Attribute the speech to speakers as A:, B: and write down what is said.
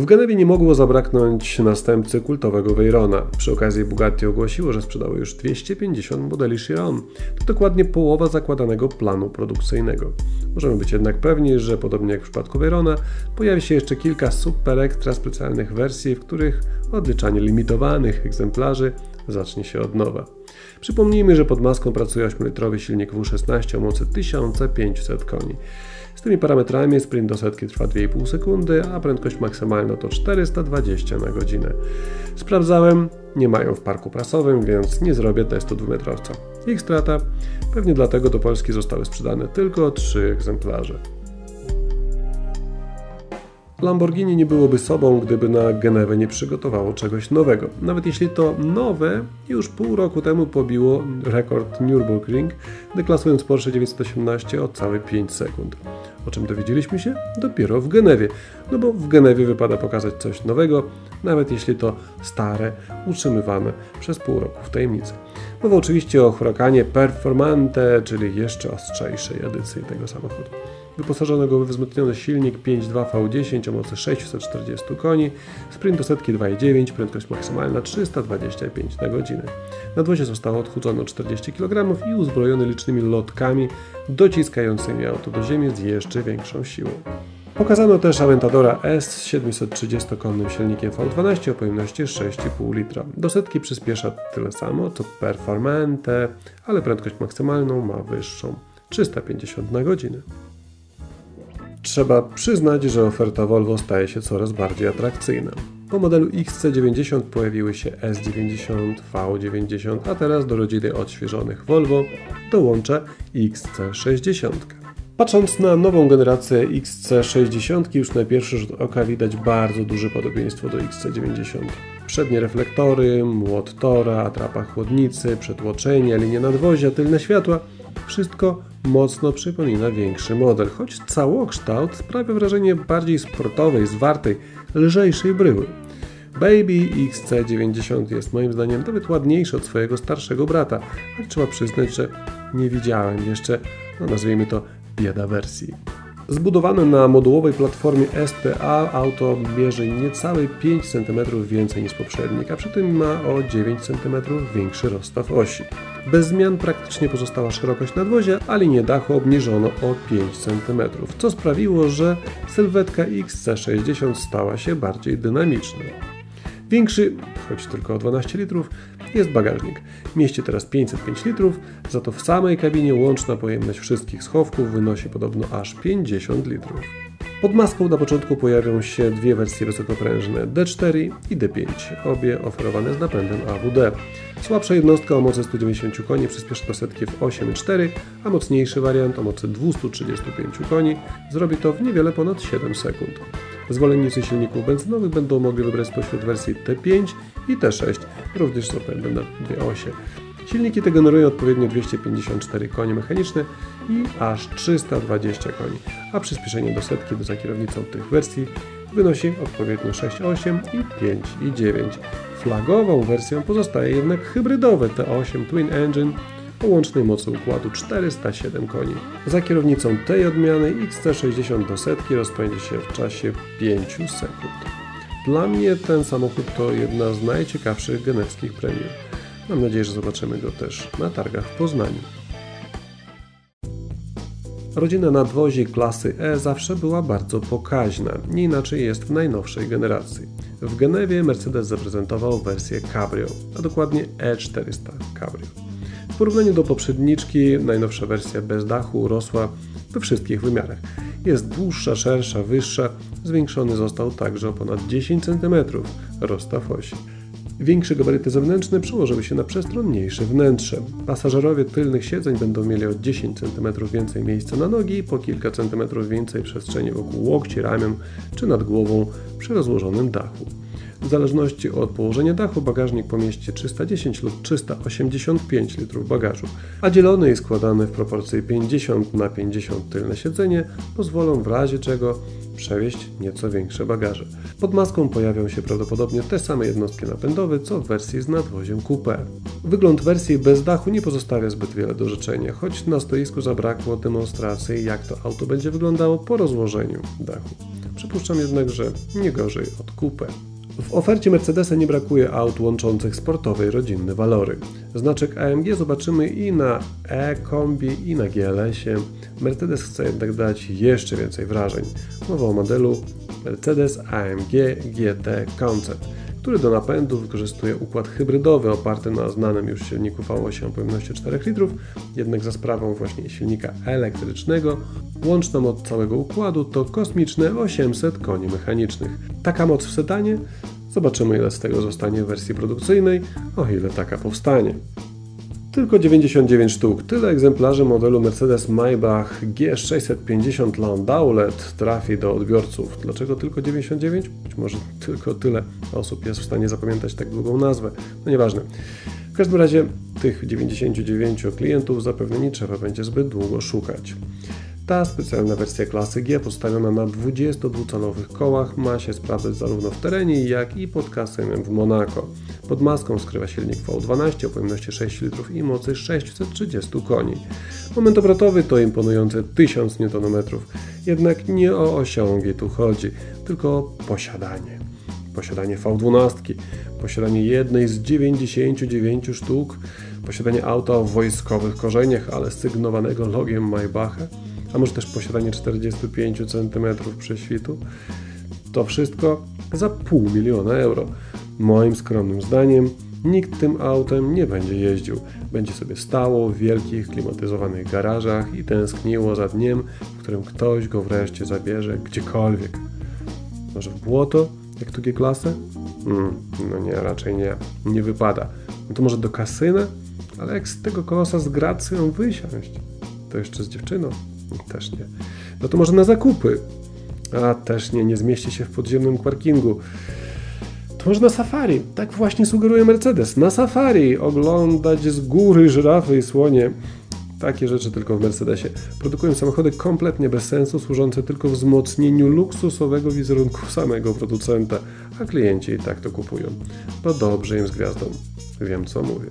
A: W Genewie nie mogło zabraknąć następcy kultowego Veyrona. Przy okazji Bugatti ogłosiło, że sprzedało już 250 modeli Chiron. To dokładnie połowa zakładanego planu produkcyjnego. Możemy być jednak pewni, że podobnie jak w przypadku Veyrona, pojawi się jeszcze kilka super ekstra specjalnych wersji, w których odliczanie limitowanych egzemplarzy zacznie się od nowa. Przypomnijmy, że pod maską pracuje 8-litrowy silnik W16 o mocy 1500 koni. Z tymi parametrami sprint do setki trwa 2,5 sekundy, a prędkość maksymalna to 420 na godzinę. Sprawdzałem, nie mają w parku prasowym, więc nie zrobię testu dwumetrowca. Ich strata? Pewnie dlatego do Polski zostały sprzedane tylko 3 egzemplarze. Lamborghini nie byłoby sobą, gdyby na Genewę nie przygotowało czegoś nowego. Nawet jeśli to nowe, już pół roku temu pobiło rekord Nürburgring, deklasując Porsche 918 o całe 5 sekund. O czym dowiedzieliśmy się? Dopiero w Genewie. No bo w Genewie wypada pokazać coś nowego, nawet jeśli to stare, utrzymywane przez pół roku w tajemnicy. Mowa oczywiście o Huracanie Performante, czyli jeszcze ostrzejszej edycji tego samochodu wyposażonego we wzmocniony silnik 5.2 V10 o mocy 640 koni, sprint do setki 2.9, prędkość maksymalna 325 na godzinę. Nadwozie zostało odchudzone o 40 kg i uzbrojone licznymi lotkami dociskającymi auto do ziemi z jeszcze większą siłą. Pokazano też Aventadora S z 730-konnym silnikiem V12 o pojemności 6,5 litra. Do setki przyspiesza tyle samo co Performante, ale prędkość maksymalną ma wyższą 350 na godzinę. Trzeba przyznać, że oferta Volvo staje się coraz bardziej atrakcyjna. Po modelu XC90 pojawiły się S90, V90, a teraz do rodziny odświeżonych Volvo dołącza XC60. Patrząc na nową generację XC60, już na pierwszy rzut oka widać bardzo duże podobieństwo do XC90. Przednie reflektory, młot tora, atrapa chłodnicy, przetłoczenie, linie nadwozia, tylne światła – wszystko mocno przypomina większy model, choć całokształt sprawia wrażenie bardziej sportowej, zwartej, lżejszej bryły. Baby XC90 jest moim zdaniem nawet ładniejszy od swojego starszego brata, ale trzeba przyznać, że nie widziałem jeszcze, no nazwijmy to, bieda wersji. Zbudowane na modułowej platformie SPA auto mierzy niecałe 5 cm więcej niż poprzednik, a przy tym ma o 9 cm większy rozstaw osi. Bez zmian praktycznie pozostała szerokość nadwozia, a linię dachu obniżono o 5 cm, co sprawiło, że sylwetka XC60 stała się bardziej dynamiczna. Większy, choć tylko o 12 litrów, jest bagażnik. Mieści teraz 505 litrów, za to w samej kabinie łączna pojemność wszystkich schowków wynosi podobno aż 50 litrów. Pod maską na początku pojawią się dwie wersje wysokoprężne D4 i D5, obie oferowane z napędem AWD. Słabsza jednostka o mocy 190 koni przyspieszy do setki w 8,4, a mocniejszy wariant o mocy 235 koni zrobi to w niewiele ponad 7 sekund. Zwolennicy silników benzynowych będą mogli wybrać spośród wersji T5 i T6, również z napędem na dwie. Silniki te generują odpowiednio 254 konie mechaniczne i aż 320 koni, a przyspieszenie do setki za kierownicą tych wersji wynosi odpowiednio 6,8 i 5,9. Flagową wersją pozostaje jednak hybrydowe T8 Twin Engine o łącznej mocy układu 407 koni. Za kierownicą tej odmiany XC60 do setki rozpędzi się w czasie 5 sekund. Dla mnie ten samochód to jedna z najciekawszych genewskich premier. Mam nadzieję, że zobaczymy go też na targach w Poznaniu. Rodzina nadwozi klasy E zawsze była bardzo pokaźna, nie inaczej jest w najnowszej generacji. W Genewie Mercedes zaprezentował wersję Cabrio, a dokładnie E400 Cabrio. W porównaniu do poprzedniczki, najnowsza wersja bez dachu rosła we wszystkich wymiarach. Jest dłuższa, szersza, wyższa, zwiększony został także o ponad 10 cm rozstaw osi. Większe gabaryty zewnętrzne przełożyły się na przestronniejsze wnętrze. Pasażerowie tylnych siedzeń będą mieli o 10 cm więcej miejsca na nogi i po kilka centymetrów więcej przestrzeni wokół łokci, ramion czy nad głową przy rozłożonym dachu. W zależności od położenia dachu bagażnik pomieści 310 lub 385 litrów bagażu, a dzielone i składane w proporcji 50 na 50 tylne siedzenie pozwolą w razie czego przewieźć nieco większe bagaże. Pod maską pojawią się prawdopodobnie te same jednostki napędowe, co w wersji z nadwoziem coupé. Wygląd wersji bez dachu nie pozostawia zbyt wiele do życzenia, choć na stoisku zabrakło demonstracji jak to auto będzie wyglądało po rozłożeniu dachu. Przypuszczam jednak, że nie gorzej od kupę. W ofercie Mercedesa nie brakuje aut łączących sportowe i rodzinne walory. Znaczek AMG zobaczymy i na e-kombi i na GLS-ie. Mercedes chce jednak dać jeszcze więcej wrażeń. Mowa o modelu Mercedes AMG GT Concept który do napędu wykorzystuje układ hybrydowy oparty na znanym już silniku V8 o pojemności 4 litrów, jednak za sprawą właśnie silnika elektrycznego łączna moc całego układu to kosmiczne 800 koni mechanicznych. Taka moc w sedanie? Zobaczymy ile z tego zostanie w wersji produkcyjnej, o ile taka powstanie. Tylko 99 sztuk. Tyle egzemplarzy modelu Mercedes Maybach G650 Landaulet trafi do odbiorców. Dlaczego tylko 99? Być może tylko tyle osób jest w stanie zapamiętać tak długą nazwę. No nieważne. W każdym razie tych 99 klientów zapewne nie trzeba będzie zbyt długo szukać. Ta specjalna wersja klasy G postawiona na 22-calowych kołach ma się sprawdzać zarówno w terenie, jak i pod kasem w Monaco. Pod maską skrywa silnik V12 o pojemności 6 litrów i mocy 630 koni. Moment obrotowy to imponujące 1000 Nm. Jednak nie o osiągi tu chodzi, tylko o posiadanie. Posiadanie V12, posiadanie jednej z 99 sztuk, posiadanie auta o wojskowych korzeniach, ale sygnowanego logiem Maybacha, a może też posiadanie 45 cm prześwitu. To wszystko za pół miliona euro. Moim skromnym zdaniem nikt tym autem nie będzie jeździł. Będzie sobie stało w wielkich, klimatyzowanych garażach i tęskniło za dniem, w którym ktoś go wreszcie zabierze gdziekolwiek. Może w błoto, jak tu G-klasę? Mm, no nie, raczej nie. Nie wypada. No to może do kasyna? Ale jak z tego kolosa z gracją wysiąść? To jeszcze z dziewczyną? Też nie. No to może na zakupy? A też nie, nie zmieści się w podziemnym parkingu. To może na safari. Tak właśnie sugeruje Mercedes. Na safari oglądać z góry żyrafy i słonie. Takie rzeczy tylko w Mercedesie. Produkują samochody kompletnie bez sensu, służące tylko wzmocnieniu luksusowego wizerunku samego producenta, a klienci i tak to kupują. Bo dobrze im z gwiazdą. Wiem co mówię.